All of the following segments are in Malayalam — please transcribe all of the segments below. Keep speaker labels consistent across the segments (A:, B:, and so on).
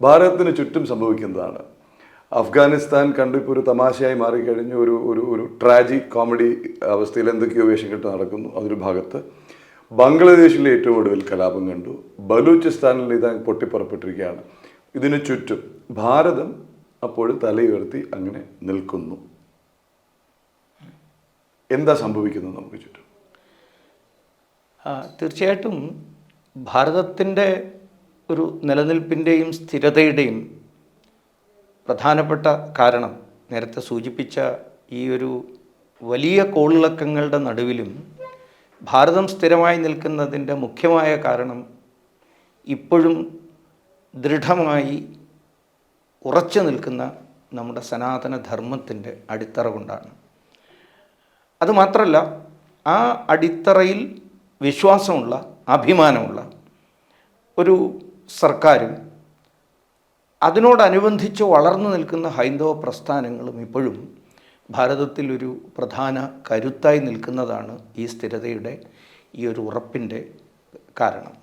A: ഭാരതത്തിന് ചുറ്റും സംഭവിക്കുന്നതാണ്. അഫ്ഗാനിസ്ഥാൻ കണ്ടു ഇപ്പോൾ ഒരു തമാശയായി മാറിക്കഴിഞ്ഞു. ഒരു ഒരു ഒരു ട്രാജി കോമഡി അവസ്ഥയിൽ എന്തൊക്കെയോ വേഷം കെട്ട് നടക്കുന്നു അതൊരു ഭാഗത്ത്. ബംഗ്ലാദേശിലെ ഏറ്റവും ഒടുവിൽ കലാപം കണ്ടു. ബലൂചിസ്ഥാനിൽ ഇത് പൊട്ടിപ്പുറപ്പെട്ടിരിക്കുകയാണ്. ഇതിനു ചുറ്റും ഭാരതം അപ്പോൾ തലയുയർത്തി അങ്ങനെ നിൽക്കുന്നു. എന്താ സംഭവിക്കുന്നത് നമുക്ക് ചുറ്റും?
B: തീർച്ചയായിട്ടും ഭാരതത്തിന്റെ ഒരു നിലനിൽപ്പിന്റെയും സ്ഥിരതയുടെയും പ്രധാനപ്പെട്ട കാരണം നേരത്തെ സൂചിപ്പിച്ച ഈ ഒരു വലിയ കോളിളക്കങ്ങളുടെ നടുവിലും ഭാരതം സ്ഥിരമായി നിൽക്കുന്നതിന്റെ മുഖ്യമായ കാരണം ഇപ്പോഴും ദൃഢമായി ഉറച്ചു നിൽക്കുന്ന നമ്മുടെ സനാതന ധർമ്മത്തിന്റെ അടിത്തറ കൊണ്ടാണ് അതുമാത്രമല്ല ആ അടിത്തറയിൽ വിശ്വാസമുള്ള അഭിമാനമുള്ള ഒരു സർക്കാരും അതിനോടനുബന്ധിച്ച് വളർന്നു നിൽക്കുന്ന ഹൈന്ദവ പ്രസ്ഥാനങ്ങളും ഇപ്പോഴും ഭാരതത്തിൽ ഒരു പ്രധാന കരുത്തായി നിൽക്കുന്നതാണ് ഈ സ്ഥിരതയുടെ ഈ ഒരു ഉറപ്പിന്റെ കാരണം.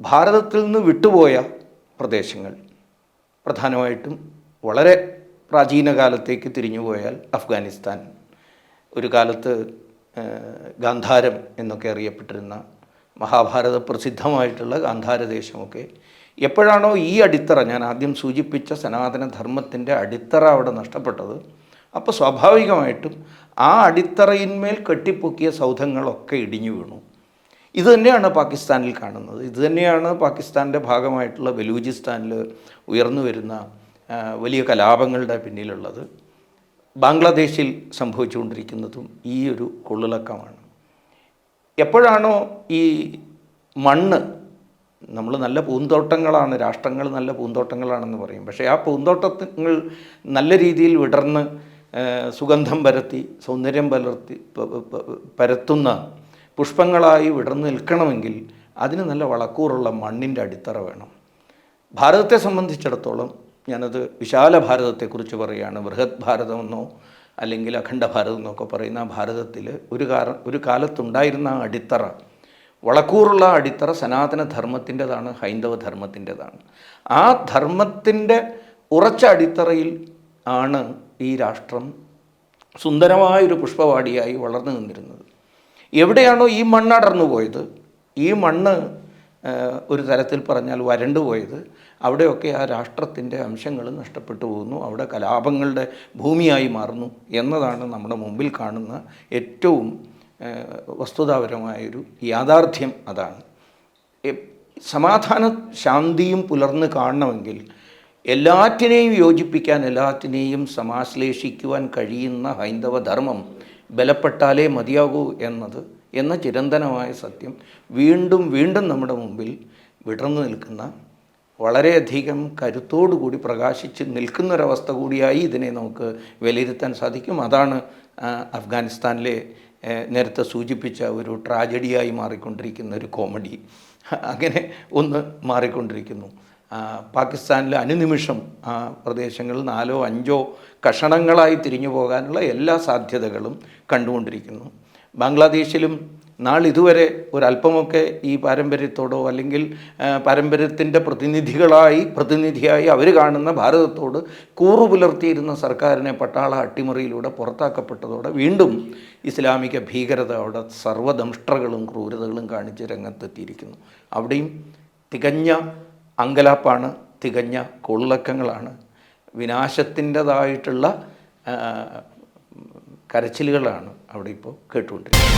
B: ഭാരതത്തിൽ നിന്ന് വിട്ടുപോയ പ്രദേശങ്ങൾ പ്രധാനമായിട്ടും വളരെ പ്രാചീന കാലത്തേക്ക് തിരിഞ്ഞുപോയാൽ അഫ്ഗാനിസ്ഥാൻ. ഒരു കാലത്ത് ഗാന്ധാരം എന്നൊക്കെ അറിയപ്പെട്ടിരുന്ന മഹാഭാരത പ്രസിദ്ധമായിട്ടുള്ള ഗാന്ധാരദേശമൊക്കെ. എപ്പോഴാണോ ഈ അടിത്തറ ഞാൻ ആദ്യം സൂചിപ്പിച്ച സനാതന ധർമ്മത്തിന്റെ അടിത്തറ അവിടെ നഷ്ടപ്പെട്ടത്. അപ്പോൾ സ്വാഭാവികമായിട്ടും ആ അടിത്തറയിന്മേൽ കെട്ടിപ്പൊക്കിയ സൗധങ്ങളൊക്കെ ഇടിഞ്ഞു വീണു. ഇത് തന്നെയാണ് പാകിസ്ഥാനിൽ കാണുന്നത്. ഇത് തന്നെയാണ് പാകിസ്ഥാന്റെ ഭാഗമായിട്ടുള്ള ബലൂചിസ്ഥാനിൽ ഉയർന്നു വരുന്ന വലിയ കലാപങ്ങളുടെ പിന്നിലുള്ളത്. ബംഗ്ലാദേശിൽ സംഭവിച്ചുകൊണ്ടിരിക്കുന്നതും ഈ ഒരു കൊള്ളിളക്കമാണ് എപ്പോഴാണോ ഈ മണ്ണ് നമ്മൾ നല്ല പൂന്തോട്ടങ്ങളാണ് രാഷ്ട്രങ്ങൾ നല്ല പൂന്തോട്ടങ്ങളാണെന്ന് പറയും. പക്ഷേ ആ പൂന്തോട്ടങ്ങൾ നല്ല രീതിയിൽ വിടർന്ന് സുഗന്ധം പരത്തി സൗന്ദര്യം പലർത്തി പരത്തുന്ന പുഷ്പങ്ങളായി വിടർന്ന് നിൽക്കണമെങ്കിൽ അതിന് നല്ല വളക്കൂറുള്ള മണ്ണിന്റെ അടിത്തറ വേണം. ഭാരതത്തെ സംബന്ധിച്ചിടത്തോളം ഞാനത് വിശാല ഭാരതത്തെക്കുറിച്ച് പറയുകയാണ്. ബൃഹത് ഭാരതമെന്നോ അല്ലെങ്കിൽ അഖണ്ഡ ഭാരതം എന്നൊക്കെ പറയുന്ന ആ ഭാരതത്തിൽ ഒരു കാര ഒരു കാലത്തുണ്ടായിരുന്ന ആ അടിത്തറ വളക്കൂറുള്ള അടിത്തറ സനാതന ധർമ്മത്തിന്റെതാണ് ഹൈന്ദവ ധർമ്മത്തിന്റെതാണ്. ആ ധർമ്മത്തിന്റെ ഉറച്ച അടിത്തറയിൽ ആണ് ഈ രാഷ്ട്രം സുന്ദരമായൊരു പുഷ്പവാടിയായി വളർന്നു നിന്നിരുന്നത്. എവിടെയാണോ ഈ മണ്ണ് അടർന്നു പോയത് ഈ മണ്ണ് ഒരു തരത്തിൽ പറഞ്ഞാൽ വരണ്ടു പോയത്. അവിടെയൊക്കെ ആ രാഷ്ട്രത്തിന്റെ അംശങ്ങൾ നഷ്ടപ്പെട്ടു പോകുന്നു. അവിടെ കലാപങ്ങളുടെ ഭൂമിയായി മാറുന്നു എന്നതാണ് നമ്മുടെ മുമ്പിൽ കാണുന്ന ഏറ്റവും വസ്തുതാപരമായൊരു യാഥാർത്ഥ്യം അതാണ്. സമാധാന ശാന്തിയും പുലർന്ന് കാണണമെങ്കിൽ എല്ലാറ്റിനെയും യോജിപ്പിക്കാൻ എല്ലാറ്റിനെയും സമാശ്ലേഷിക്കുവാൻ കഴിയുന്ന ഹൈന്ദവ ധർമ്മം ബലപ്പെട്ടാലേ മതിയാകൂ എന്നത് എന്ന ചിരന്തനമായ സത്യം വീണ്ടും വീണ്ടും നമ്മുടെ മുമ്പിൽ വിടർന്നു നിൽക്കുന്ന വളരെയധികം കരുത്തോടുകൂടി പ്രകാശിച്ച് നിൽക്കുന്നൊരവസ്ഥ കൂടിയായി ഇതിനെ നമുക്ക് വിലയിരുത്താൻ സാധിക്കും. അതാണ് അഫ്ഗാനിസ്ഥാനിലെ നേരത്തെ സൂചിപ്പിച്ച ഒരു ട്രാജഡിയായി മാറിക്കൊണ്ടിരിക്കുന്ന ഒരു കോമഡി. അങ്ങനെ ഒന്ന് മാറിക്കൊണ്ടിരിക്കുന്നു. പാകിസ്ഥാനിലെ അനുനിമിഷം പ്രദേശങ്ങളിൽ നാലോ അഞ്ചോ കഷണങ്ങളായി തിരിഞ്ഞു പോകാനുള്ള എല്ലാ സാധ്യതകളും കണ്ടുകൊണ്ടിരിക്കുന്നു. ബാംഗ്ലാദേശിലും നാളിതുവരെ ഒരല്പമൊക്കെ ഈ പാരമ്പര്യത്തോടോ അല്ലെങ്കിൽ പാരമ്പര്യത്തിന്റെ പ്രതിനിധികളായി പ്രതിനിധിയായി അവർ കാണുന്ന ഭാരതത്തോട് കൂറു പുലർത്തിയിരുന്ന സർക്കാരിനെ പട്ടാള അട്ടിമറിയിലൂടെ പുറത്താക്കപ്പെട്ടതോടെ വീണ്ടും ഇസ്ലാമിക ഭീകരത അവിടെ സർവദംഷ്ട്രകളും ക്രൂരതകളും കാണിച്ച് രംഗത്തെത്തിയിരിക്കുന്നു. അവിടെയും തികഞ്ഞ അങ്കലാപ്പാണ് തികഞ്ഞ കൊള്ളക്കങ്ങളാണ്. വിനാശത്തിന്റെതായിട്ടുള്ള കരച്ചിലുകളാണ് അവിടെ ഇപ്പോൾ കേട്ടുകൊണ്ടിരിക്കുന്നത്.